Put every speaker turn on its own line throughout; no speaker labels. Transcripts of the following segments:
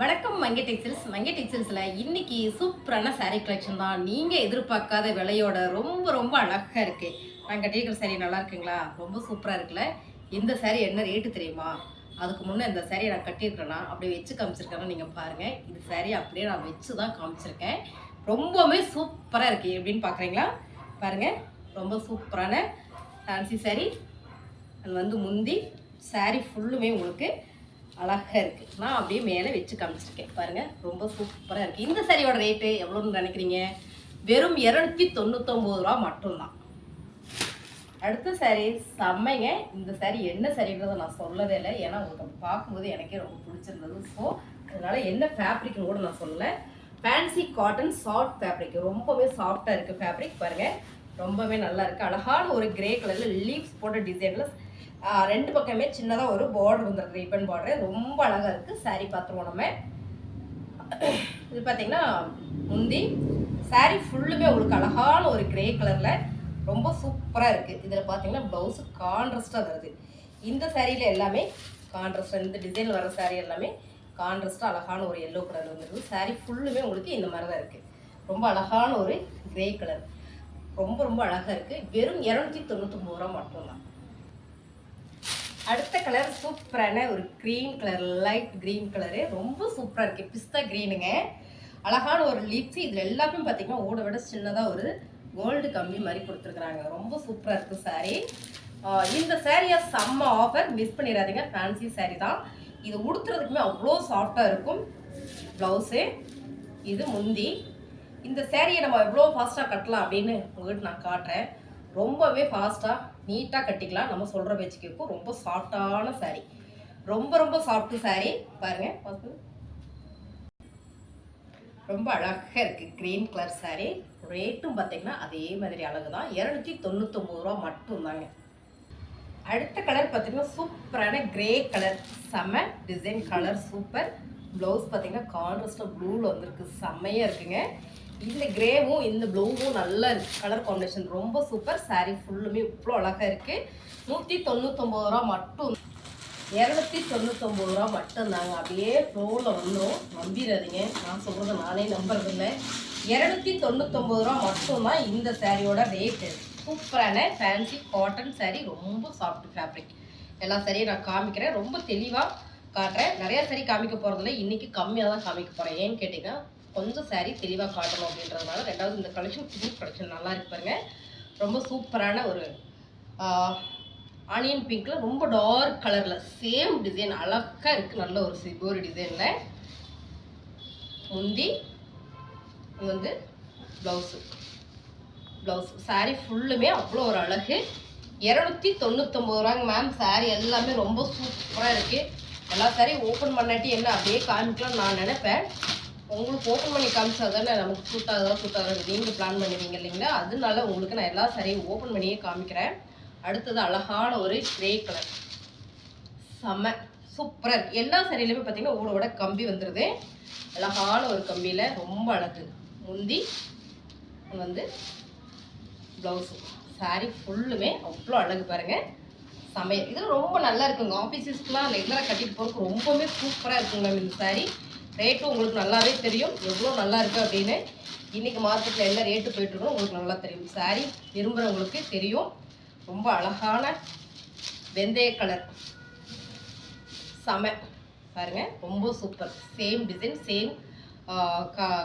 வணக்கம் மங்கை டெக்ஸ்டைல்ஸ். மங்கை டெக்ஸ்டைல்ஸில் இன்றைக்கி சூப்பரான சாரீ கலெக்ஷன் தான். நீங்கள் எதிர்பார்க்காத விலையோட ரொம்ப ரொம்ப அழகாக இருக்குது நான் கட்டியிருக்கிற சாரீ நல்லா இருக்குங்களா? ரொம்ப சூப்பராக இருக்குல்ல? இந்த சாரீ என்ன ரேட்டு தெரியுமா? அதுக்கு முன்னே இந்த சாரியை நான் கட்டியிருக்கிறேன்னா அப்படியே வச்சு காமிச்சிருக்கேன்னா நீங்கள் பாருங்கள் இந்த சாரீ அப்படியே நான் வச்சு தான் காமிச்சிருக்கேன். ரொம்பவுமே சூப்பராக இருக்குது எப்படின்னு பார்க்குறீங்களா பாருங்கள் ரொம்ப சூப்பரான ஃபேன்சி சாரீ அது வந்து முந்தி சாரீ ஃபுல்லுமே உங்களுக்கு அழகாக இருக்குது நான் அப்படியே மேலே வச்சு காமிச்சிருக்கேன். பாருங்கள் ரொம்ப சூப்பராக இருக்குது இந்த சரியோட ரேட்டு எவ்வளோன்னு நினைக்கிறீங்க? வெறும் இரநூத்தி தொண்ணூத்தொம்பது ரூபா மட்டும்தான். அடுத்த saree செம்மைங்க. இந்த saree என்ன சரின்றதை நான் சொல்லவே இல்லை. ஏன்னா உங்களுக்கு பார்க்கும்போது எனக்கே ரொம்ப பிடிச்சிருந்தது. ஸோ அதனால் என்ன ஃபேப்ரிக்னு கூட நான் சொல்லலை. ஃபேன்சி காட்டன் சாஃப்ட் ஃபேப்ரிக் ரொம்பவே சாஃப்டாக இருக்குது ஃபேப்ரிக் பாருங்கள் ரொம்பவே நல்லா இருக்குது அழகான ஒரு கிரே கலரில் லீவ்ஸ் போட்ட டிசைனில் ரெண்டு பக்கமே சின்னதாக ஒரு பார்டர் வந்துருக்கு ரிப்பன் பார்டர் ரொம்ப அழகாக இருக்குது சாரீ பார்த்துருவோம் நம்ம. இது பார்த்தீங்கன்னா முந்தி சாரீ ஃபுல்லுமே உங்களுக்கு அழகான ஒரு கிரே கலரில் ரொம்ப சூப்பராக இருக்குது இதில் பார்த்தீங்கன்னா ப்ளவுஸு கான்ட்ரஸ்ட்டாக வருது. இந்த சாரியில் எல்லாமே கான்ட்ரஸ்டாக இந்த டிசைனில் வர சாரீ எல்லாமே கான்ட்ரஸ்ட்டாக அழகான ஒரு எல்லோ கலர் வந்துருக்கு சாரீ ஃபுல்லுமே உங்களுக்கு இந்த மாதிரி தான் இருக்குது ரொம்ப அழகான ஒரு கிரே கலர் ரொம்ப ரொம்ப அழகாக இருக்குது வெறும் இரநூத்தி தொண்ணூற்றொம்பது ரூபா மட்டும்தான். அடுத்த கலர் சூப்பரான ஒரு green colour light green colour ரொம்ப சூப்பராக இருக்குது பிஸ்தா க்ரீனுங்க அழகான ஒரு லிப்ஸ் இதில் எல்லாமே பார்த்தீங்கன்னா ஓட விட சின்னதாக ஒரு கோல்டு கம்பி மாதிரி கொடுத்துருக்குறாங்க. ரொம்ப சூப்பராக இருக்குது சாரீ இந்த சேரீயை செம்ம ஆஃபர் மிஸ் பண்ணிடாதீங்க. ஃபேன்சி சேரீ தான். இது உடுத்துறதுக்குமே அவ்வளோ சாஃப்டாக இருக்கும். ப்ளவுஸு இது முந்தி. இந்த சேரீயை நம்ம எவ்வளோ ஃபாஸ்ட்டாக கட்டலாம் அப்படின்னு உங்கள்கிட்ட நான் காட்டுறேன். ரொம்பவே ஃபாஸ்ட்டாக நீட்டாக கட்டிக்கலாம். நம்ம சொல்கிற பேச்சுக்கு இருக்கும் ரொம்ப சாஃப்டான சாரீ ரொம்ப ரொம்ப சாஃப்ட்டு சாரீ பாருங்கள் பார்த்து. ரொம்ப அழகாக இருக்குது க்ரீன் கலர் சாரீ ரேட்டும் பார்த்தீங்கன்னா அதே மாதிரி அழகு தான் இரநூத்தி தொண்ணூத்தொம்பது ரூபா மட்டும்தாங்க. அடுத்த கலர் பார்த்திங்கன்னா சூப்பரான கிரே கலர் செம்ம டிசைன் கலர் சூப்பர் ப்ளவுஸ் பார்த்தீங்கன்னா கான்ட்ரஸ்ட்டாக ப்ளூவில் வந்திருக்கு. செம்மையாக இருக்குங்க. இந்த கிரேவும் இந்த ப்ளூவும் நல்லா கலர் காம்பினேஷன் ரொம்ப சூப்பர் சாரீ ஃபுல்லுமே இவ்வளோ அழகாக இருக்குது நூற்றி தொண்ணூத்தொம்பது ரூபா மட்டும். இரநூத்தி தொண்ணூத்தொம்பது ரூபா மட்டும்தாங்க அப்படியே ஃப்ளோவில் வந்துடும் நம்பிடாதீங்க. நான் சொல்கிறத நானே நம்புறதில்லை. இரநூத்தி தொண்ணூத்தொம்பது ரூபா மட்டும்தான் இந்த சாரியோட ரேட்டு சூப்பரான ஃபேன்சி காட்டன் சேரீ ரொம்ப சாஃப்ட் ஃபேப்ரிக் எல்லா சேரீயும் நான் காமிக்கிறேன். ரொம்ப தெளிவாக காட்டுறேன். நிறையா சேரீ காமிக்க போகிறதில்ல இன்றைக்கி கம்மியாக தான் காமிக்க போகிறேன் ஏன்னு கேட்டிங்கன்னா கொஞ்சம் சாரீ தெளிவாக காட்டணும் அப்படின்றதுனால ரெண்டாவது இந்த கலெக்ஷன் புது கலெக்ஷன் நல்லா இருக்கு பாருங்க. ரொம்ப சூப்பரான ஒரு ஆனியன் பிங்க்ல ரொம்ப டார்க் கலர்ல சேம் டிசைன் அழகா இருக்கு. நல்ல ஒரு சிகோரி டிசைன்ல முந்தி இது வந்து ப்ளவுஸு ப்ளவுஸ் சாரீ ஃபுல்லுமே அவ்வளோ ஒரு அழகு. இரநூத்தி தொண்ணூத்தொம்பது ரூபாங்க மேம் சாரீ எல்லாமே ரொம்ப சூப்பராக இருக்குது எல்லா சாரியும் ஓப்பன் பண்ணாட்டி என்ன அப்படியே காமிக்கலாம்னு நான் நினைப்பேன். உங்களுக்கு ஓப்பன் பண்ணி காமிச்சா தானே நமக்கு சூட் ஆகுதா சூட் ஆகுது நீங்கள் பிளான் பண்ணுவீங்க இல்லைங்களா? அதனால உங்களுக்கு நான் எல்லா சாரியும் ஓப்பன் பண்ணியே காமிக்கிறேன். அடுத்தது அழகான ஒரு கிரே கலர் செம்ம சூப்பராக இருக்குது எல்லா சரியிலுமே பார்த்தீங்கன்னா ஊரோட கம்பி வந்துடுது அழகான ஒரு கம்பியில் ரொம்ப அழகு. முந்தி வந்து ப்ளவுஸு சாரீ ஃபுல்லுமே அவ்வளோ அழகு பாருங்கள் சமையல் இது ரொம்ப நல்லா இருக்குங்க. ஆஃபீஸஸ்க்குலாம் ரெகுலராக கட்டிட்டு போகிறதுக்கு ரொம்பவே சூப்பராக இருக்குங்க மேம் இந்த சாரீ ரேட்டும் உங்களுக்கு நல்லாவே தெரியும். எவ்வளோ நல்லா இருக்குது அப்படின்னு. இன்றைக்கி மார்க்கெட்டில் என்ன ரேட்டு போயிட்டு உங்களுக்கு நல்லா தெரியும். saree விரும்புகிறவங்களுக்கு தெரியும். ரொம்ப அழகான வெந்தய கலர் செம. பாருங்கள் ரொம்ப super same design same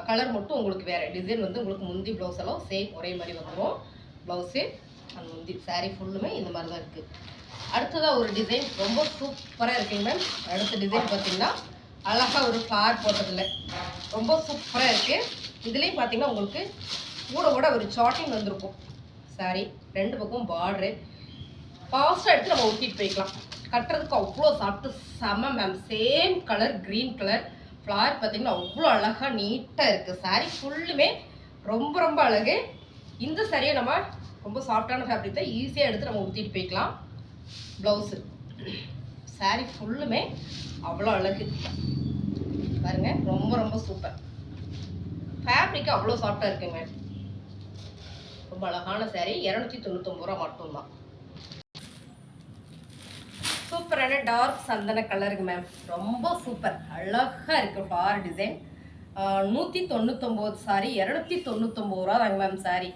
colour மட்டும் உங்களுக்கு வேறு. டிசைன் வந்து உங்களுக்கு முந்தி ப்ளவுஸ் எல்லாம் சேம் ஒரே மாதிரி வந்துடும் ப்ளவுஸு அந்த முந்தி சாரீ ஃபுல்லுமே இந்த மாதிரி தான் இருக்குது அடுத்ததாக ஒரு டிசைன் ரொம்ப சூப்பராக இருக்குங்க மேம் அடுத்த டிசைன் பார்த்திங்கன்னா அழகாக ஒரு ஃப்ளார் போட்டதில் ரொம்ப சூப்பராக இருக்குது இதுலேயும் பார்த்தீங்கன்னா உங்களுக்கு கூட கூட ஒரு சாட்டிங் வந்திருக்கும். சாரி ரெண்டு பக்கம் பார்டரு ஃபாஸ்ட்டாக எடுத்து நம்ம ஒட்டிட்டு போய்க்கலாம். கட்டுறதுக்கு அவ்வளோ சாப்பிட்டு செம ma'am same colour green colour flower பார்த்தீங்கன்னா அவ்வளோ அழகாக நீட்டாக இருக்குது saree ஃபுல்லுமே ரொம்ப ரொம்ப அழகு. இந்த சாரியை நம்ம ரொம்ப சாஃப்டான ஃபேப்ரிக் தான் ஈஸியாக எடுத்து நம்ம ஊற்றிட்டு போய்க்கலாம். ப்ளவுஸு saree ஃபுல்லுமே அவ்வளோ அழகு பாருங்க ரொம்ப ரொம்ப சூப்பர் ஃபேப்ரிக் அவ்வளோ சாஃப்டாக இருக்குங்க. ரொம்ப அழகான saree இரநூத்தி தொண்ணூத்தொம்பது ரூபா மட்டும்தான். சூப்பரான டார்க் சந்தன கலருங்க மேம் ரொம்ப சூப்பர் அழகாக இருக்கு ஃப்ளார் டிசைன் நூற்றி தொண்ணூத்தொம்பது சாரி இரநூத்தி தொண்ணூத்தொம்பது ரூபா தாங்க மேம் சாரி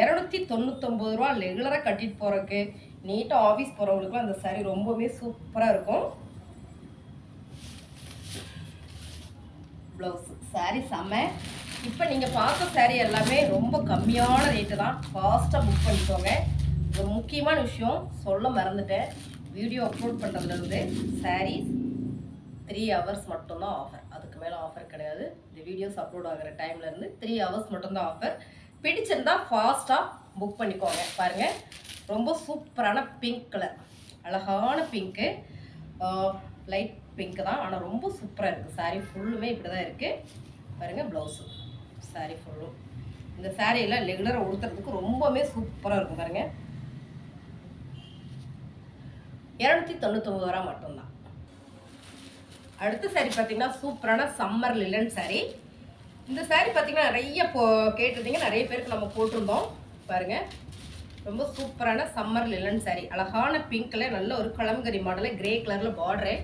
இரநூத்தி தொண்ணூத்தொம்பது ரூபா ரெகுலராக கட்டிட்டு போகிறதுக்கு நீட்டாக ஆஃபீஸ் போகிறவங்களுக்குலாம் அந்த சாரி ரொம்பவே சூப்பராக இருக்கும். ப்ளவுஸ் சாரி செம்ம இப்போ நீங்கள் பார்த்த சாரி எல்லாமே ரொம்ப கம்மியான ரேட்டு தான். ஃபாஸ்ட்டாக புக் பண்ணிக்கோங்க. ஒரு முக்கியமான விஷயம் சொல்ல மறந்துட்டேன். வீடியோ அப்லோட் பண்ணுறதுலேருந்து சாரீஸ் த்ரீ ஹவர்ஸ் மட்டும்தான் ஆஃபர் அதுக்கு மேலே ஆஃபர் கிடையாது. இந்த வீடியோஸ் அப்லோட் ஆகிற டைம்லேருந்து த்ரீ ஹவர்ஸ் மட்டும்தான் ஆஃபர் பிடிச்சிருந்தா ஃபாஸ்ட்டாக புக் பண்ணிக்கோங்க. பாருங்கள் ரொம்ப சூப்பரான பிங்க் கலர் அழகான பிங்க்கு லைட் பிங்க் தான். ஆனால் ரொம்ப சூப்பராக இருக்குது சாரீ ஃபுல்லுமே இப்படி தான் இருக்குது பாருங்கள் ப்ளவுஸு சாரீ ஃபுல்லும் இந்த சாரியெல்லாம் ரெகுலராக உடுத்துறதுக்கு ரொம்பவுமே சூப்பராக இருக்கும். பாருங்கள் இரநூத்தி தொண்ணூத்தொம்பது ரூபா மட்டும்தான். அடுத்த சாரி பார்த்தீங்கன்னா சூப்பரான சம்மர் லிலன் சாரீ இந்த saree பார்த்தீங்கன்னா நிறைய போ கேட்டிருந்தீங்க. நிறைய பேருக்கு நம்ம போட்டிருந்தோம். பாருங்கள் ரொம்ப சூப்பரான சம்மர் லிலன் saree. அழகான பிங்க்கில் நல்ல ஒரு கலம்கரி மாடலில் கிரே கலரில் பார்டரு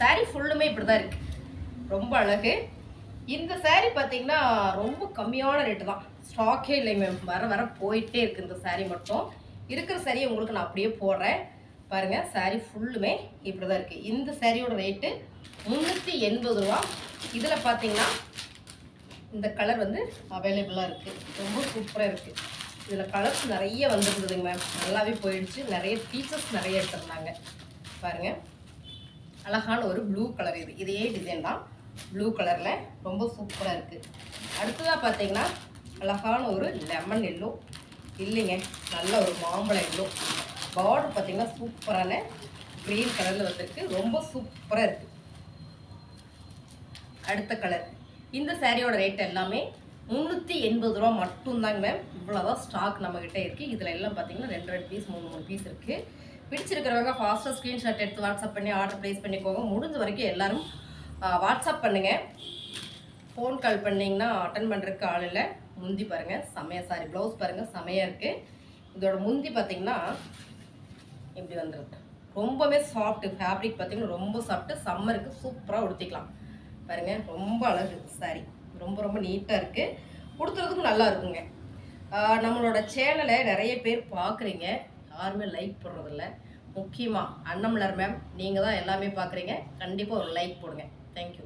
saree ஃபுல்லுமே இப்படி தான் இருக்குது ரொம்ப அழகு. இந்த saree பார்த்தீங்கன்னா ரொம்ப கம்மியான ரேட்டு தான். ஸ்டாக்கே இல்லை மேம் வர வர போயிட்டே இருக்குது இந்த saree மட்டும். இருக்கிற சாரியை உங்களுக்கு நான் அப்படியே போடுறேன். பாருங்கள் saree ஃபுல்லுமே இப்படி தான் இருக்குது இந்த சாரியோட ரேட்டு முந்நூற்றி எண்பது ரூபா. இதில் பார்த்தீங்கன்னா இந்த கலர் வந்து அவைலபிளாக இருக்குது ரொம்ப சூப்பராக இருக்குது இதில் கலர்ஸ் நிறைய வந்துருந்ததுங்க மேம் நல்லாவே போயிடுச்சு. நிறைய பீச்சஸ் நிறைய எடுத்துருந்தாங்க. பாருங்கள் அழகான ஒரு ப்ளூ கலர் இது. இதே டிசைன் தான். ப்ளூ கலரில் ரொம்ப சூப்பராக இருக்குது அடுத்ததாக பார்த்தீங்கன்னா அழகான ஒரு லெமன் எல்லோ இல்லைங்க நல்ல ஒரு மாம்பழம் எல்லோ பார்டர் பார்த்தீங்கன்னா சூப்பரான க்ரீன் கலரில் வந்திருக்கு. ரொம்ப சூப்பராக இருக்குது அடுத்த கலர் இந்த சாரியோட ரேட் எல்லாமே முந்நூற்றி எண்பது ரூபா மட்டும்தாங்க மேம் இவ்வளோதான் ஸ்டாக் நம்மக்கிட்ட இருக்குது இதில் எல்லாம் பார்த்தீங்கன்னா ரெண்டு ரெண்டு பீஸ் மூணு மூணு பீஸ் இருக்குது பிடிச்சிருக்கிறவங்க ஃபாஸ்ட்டாக ஸ்க்ரீன்ஷாட் எடுத்து வாட்ஸ்அப் பண்ணி ஆர்டர் ப்ளேஸ் பண்ணிக்கோங்க. முடிஞ்ச வரைக்கும் எல்லாரும் வாட்ஸ்அப் பண்ணுங்கள் ஃபோன் கால் பண்ணிங்கன்னா அட்டன் பண்ணுறதுக்கு ஆள் இல்லை. முந்தி பாருங்கள் செமையா சாரி ப்ளவுஸ் பாருங்கள் செமையாக இருக்குது இதோட முந்தி பார்த்தீங்கன்னா இப்படி வந்துருக்கு ரொம்பவே சாஃப்ட்டு ஃபேப்ரிக் பார்த்தீங்கன்னா ரொம்ப சாஃப்ட்டு சம்மருக்கு சூப்பராக உடுத்திக்கலாம். பாருங்க ரொம்ப அழகு சாரி ரொம்ப ரொம்ப நீட்டாக இருக்குது உடுத்துறதுக்கும் நல்லா இருக்குங்க. நம்மளோட சேனலை நிறைய பேர் பார்க்குறீங்க யாருமே லைக் போடுறதில்ல. முக்கியமாக அன்னமலர் மேம் நீங்கள் தான் எல்லாமே பார்க்குறீங்க கண்டிப்பாக ஒரு லைக் போடுங்க. தேங்க்யூ